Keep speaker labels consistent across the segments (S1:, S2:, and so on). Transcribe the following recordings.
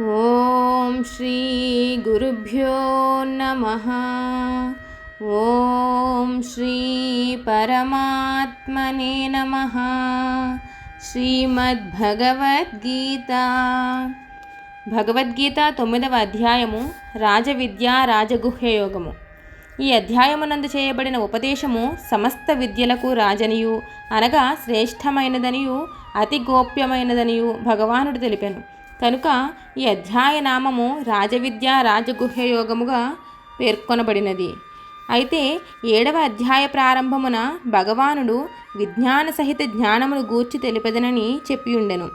S1: ఓం శ్రీగురుభ్యో నమ. ఓం శ్రీ పరమాత్మనే నమ. శ్రీమద్భగవద్గీత. భగవద్గీత తొమ్మిదవ అధ్యాయము రాజవిద్య రాజగుహ్య యోగము. ఈ అధ్యాయమునందు చేయబడిన ఉపదేశము సమస్త విద్యలకు రాజనియు అనగా శ్రేష్టమైనదనియు అతి గోప్యమైనదనియు భగవానుడు తెలిపాను. కనుక ఈ అధ్యాయ నామము రాజవిద్య రాజగుహ్య యోగముగా పేర్కొనబడినది. అయితే ఏడవ అధ్యాయ ప్రారంభమున భగవానుడు విజ్ఞాన సహిత జ్ఞానమును గూర్చి తెలిపదనని చెప్పియుండెను.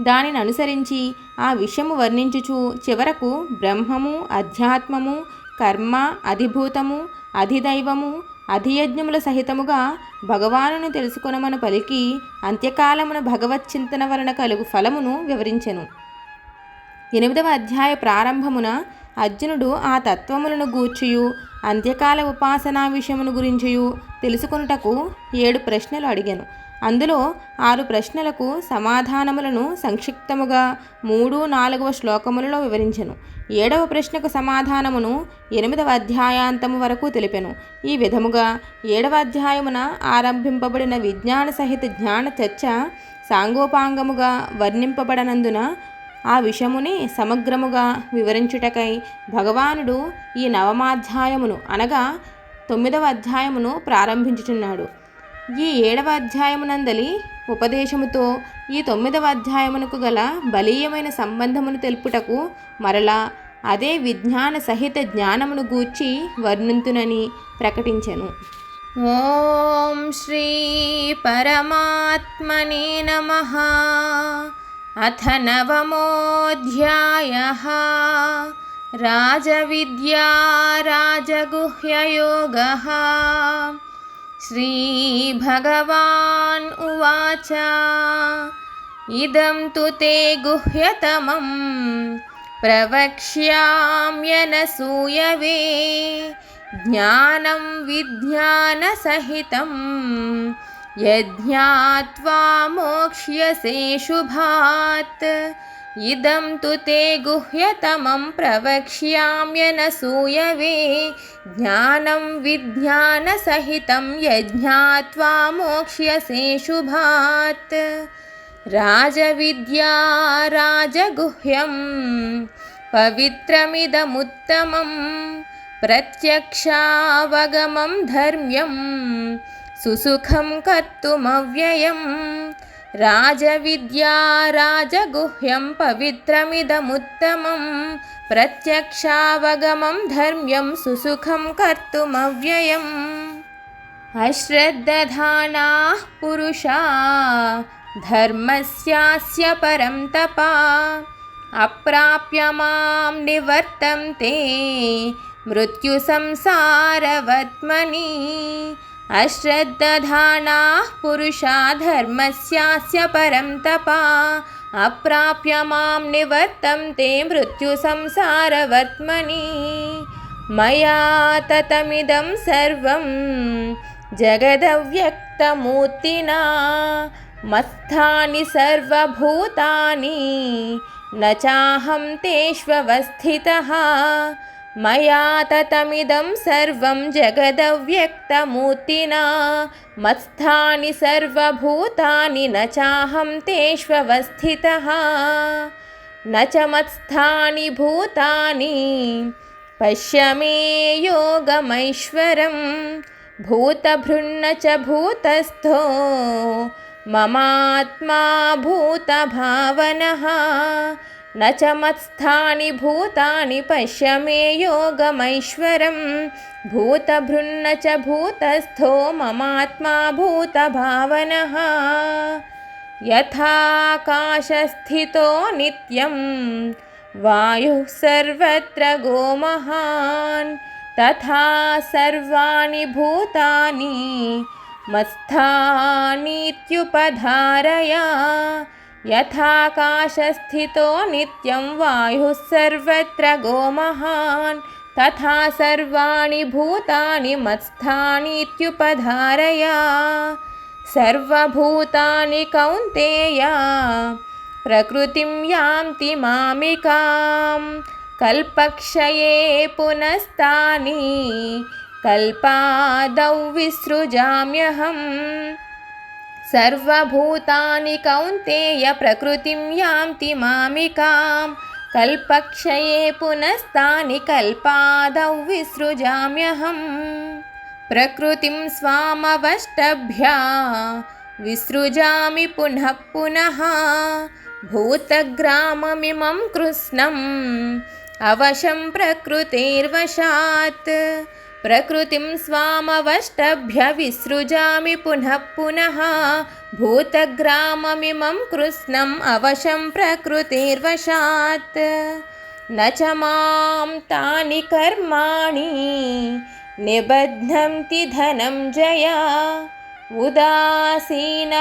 S1: దానిని అనుసరించి ఆ విషయము వర్ణించుచు చివరకు బ్రహ్మము అధ్యాత్మము కర్మ అధిభూతము అధిదైవము అధియజ్ఞముల సహితముగా భగవానుని తెలుసుకొనమను పలికి అంత్యకాలమున భగవత్ చింతన వలన కలుగు ఫలమును వివరించెను. ఎనిమిదవ అధ్యాయ ప్రారంభమున అర్జునుడు ఆ తత్వములను గూర్చియు అంత్యకాల ఉపాసనా విషయమును గురించియు తెలుసుకొనుటకు ఏడు ప్రశ్నలు అడిగాను. అందులో ఆరు ప్రశ్నలకు సమాధానములను సంక్షిప్తముగా మూడు నాలుగవ శ్లోకములలో వివరించెను. ఏడవ ప్రశ్నకు సమాధానమును ఎనిమిదవ అధ్యాయాంతము వరకు తెలిపెను. ఈ విధముగా ఏడవ అధ్యాయమున ఆరంభింపబడిన విజ్ఞాన సహిత జ్ఞాన చర్చ సాంగోపాంగముగా వర్ణింపబడనందున ఆ విషముని సమగ్రముగా వివరించుటకై భగవానుడు ఈ నవమాధ్యాయమును అనగా తొమ్మిదవ అధ్యాయమును ప్రారంభించుచున్నాడు. ఈ ఏడవ అధ్యాయమునందలి ఉపదేశముతో ఈ తొమ్మిదవ అధ్యాయమునకు గల బలీయమైన సంబంధమును తెలుపుటకు మరలా అదే విజ్ఞాన సహిత జ్ఞానమును గూర్చి వర్ణింతునని ప్రకటించెను. ఓం శ్రీ పరమాత్మనే నమః. अथ नवमोऽध्यायः। राजविद्या राजगुह्ययोगः। श्रीभगवान् उवाच इदं तु ते गुह्यतमं प्रवक्ष्याम्यनसूयवे ज्ञानं विज्ञानसहितम् यज्ञात्वा मोक्ष्यसे शुभात्। इदं तु ते गुह्यतमं प्रवक्ष्याम्यनसूयवे ज्ञानं विज्ञानसहितं यज्ञात्वा मोक्ष्यसे शुभात्। राजविद्या राजगुह्यं पवित्रमिदमुत्तमं। प्रत्यक्षावगमं धर्म्यम् सुसुखं कर्तुमव्ययं राजविद्या राजगुह्यं पवित्रमिदमुत्तमं प्रत्यक्षावगमं धर्म्यं सुसुखं कर्तुमव्ययम् अश्रद्धधानाः पुरुषा धर्मस्यास्य परं तपा अप्राप्य मां निवर्तन्ते मृत्युसंसारवत्मनि अश्रद्धधानाः पुरुषा धर्मस्यास्य परं तपा अप्राप्य मां निवर्तन्ते मृत्युसंसारवर्त्मनि मया ततमिदं सर्वं जगदव्यक्तमूर्तिना मत्स्थानि सर्वभूतानि न चाहं तेष्वस्थितः मया ततमिदं सर्वं जगदव्यक्तमूर्तिना। मत्स्थानि सर्वभूतानि न चाहं तेष्वस्थितः। न च मत्स्थानि भूतानि पश्य मे योगमैश्वरं भूतभृन्न च भूतस्थो ममात्मा भूतभावनः न च मत्स्थानि भूतानि पश्य मे योगमैश्वरं भूतभृन्न च भूतस्थो ममात्मा भूतभावनः। यथाकाशस्थितो नित्यं वायुः सर्वत्र गोमहान्। तथा सर्वाणि भूतानि मत्स्थानीत्युपधारया यथाकाशस्थितो नित्यं वायुः सर्वत्र गोमहान् तथा सर्वाणि भूतानि मत्स्थानीत्युपधारया सर्वभूतानि कौन्तेय प्रकृतिं यान्ति मामिकां कल्पक्षये पुनस्तानि कल्पादौ विसृजाम्यहम् సర్వభూతాని కౌంతేయ ప్రకృతిం యాంతి మామికాం. కల్పక్షయే పునస్తాని కల్పాదౌ విసృజామ్యహం. ప్రకృతిం స్వామవష్టభ్యా. విసృజామి పునః పునః. భూతగ్రామమిమం కృష్ణం. అవశం ప్రకృతేర్వశాత్. प्रकृतिं स्वामवष्टभ्य विसृजामि पुनः पुनः भूतग्राममिमं कृत्स्नम् अवशं प्रकृतेर्वशात्। न च मां तानि कर्माणि निबध्नन्ति धनं जया। उदासीनवदासीनम्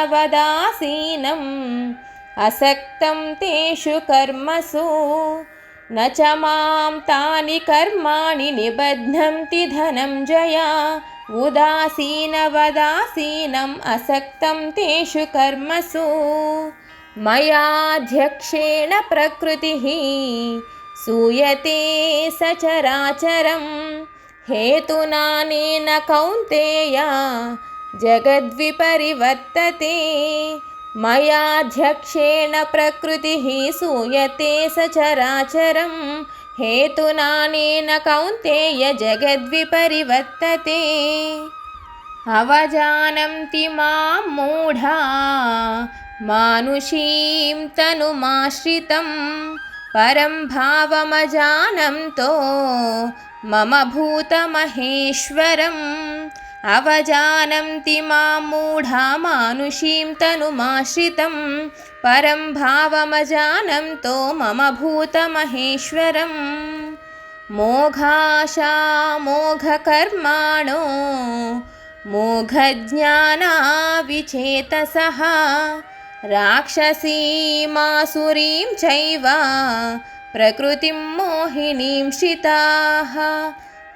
S1: असक्तं तेषु कर्मसु न च मां तानि कर्माणि निबध्नन्ति धनं जया। उदासीनवदासीनम् असक्तं तेषु कर्मसु। मयाध्यक्षेण प्रकृतिः सूयते सचराचरं हेतुनानेन कौन्तेय जगद्विपरिवर्तते मयाध्यक्षेण प्रकृतिः सूयते सचराचरं हेतुनानेन कौन्तेय जगद्विपरिवर्तते अवजानन्ति मां मूढा मानुषीं तनुमाश्रितं परं भावमजानन्तो मम भूतमहेश्वरम् अवजानन्ति मां मूढा मानुषीं तनुमाश्रितं। परं भावमजानन्तो मम भूतमहेश्वरम् मोघाशा मोघकर्माणो मोघज्ञानाविचेतसः राक्षसीमासुरीं चैव प्रकृतिं मोहिनीं श्रिताः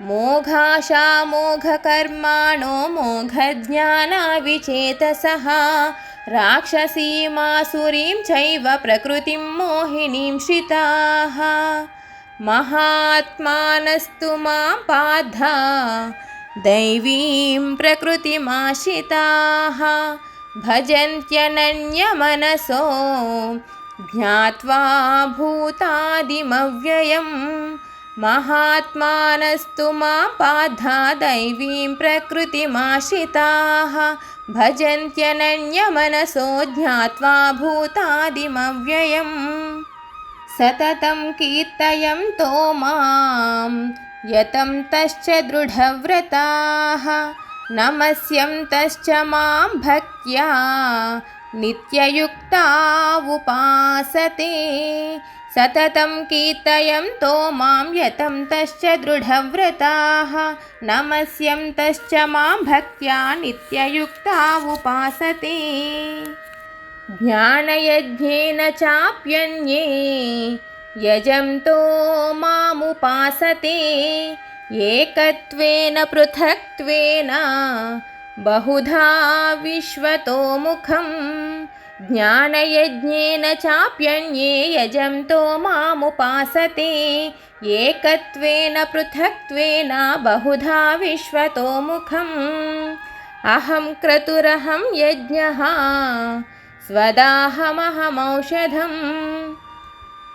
S1: मोघाशा मोघकर्माणो मोघज्ञानाविचेतसः। राक्षसीमासुरीं चैव प्रकृतिं मोहिनीं श्रिताः महात्मानस्तु मां पाधा दैवीं प्रकृतिमाश्रिताः। भजन्त्यनन्यमनसो। ज्ञात्वा भूतादिमव्ययम् महात्मानस्तु मां पाधा दैवीं प्रकृतिमाश्रिताः भजन्त्यनन्यमनसो ज्ञात्वा भूतादिमव्ययम् सततं कीर्तयन्तो मां यतं तश्च दृढव्रताः नमस्यन्तश्च मां भक्त्या नित्ययुक्ता उपासते सततं कीर्तयन्तो मां यतं तश्च दृढव्रताः नमस्यन्तश्च मां भक्त्या नित्ययुक्ता उपासते ज्ञानयज्ञेन चाप्यन्ये यजन्तो मामुपासते एकत्वेन पृथक्त्वेन बहुधा विश्वतोमुखं ज्ञानयज्ञेन चाप्यन्ये यजन्तो मामुपासते। एकत्वेन पृथक्त्वेन बहुधा विश्वतोमुखम् अहं क्रतुरहं यज्ञः स्वदाहमहमौषधम्।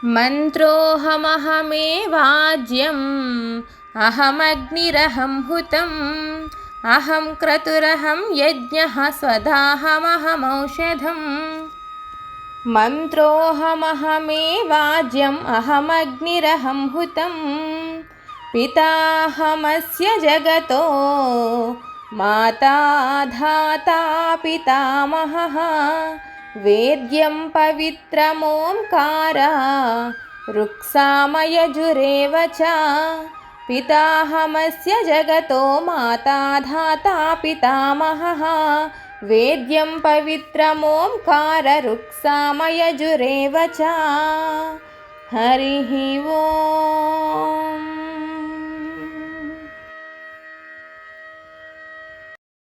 S1: मन्त्रोऽहमहमेवाज्यम् अहमग्निरहं हुतम् అహం క్రతురహం యజ్ఞ స్వదాహమహమౌషధం. మంత్రోహమహమే వాజ్యం అహమగ్నిరహం హుతం. పితాహమస్య జగతో మాతాధాతా పితామహ. వేద్యం పవిత్రమోంకార రుక్సామయజురేవ చ. पिताहमस्य जगतो माता धाता पितामहः वेद्यं पवित्रमोङ्कार ऋक्सामयजुरेव च हरिः ओ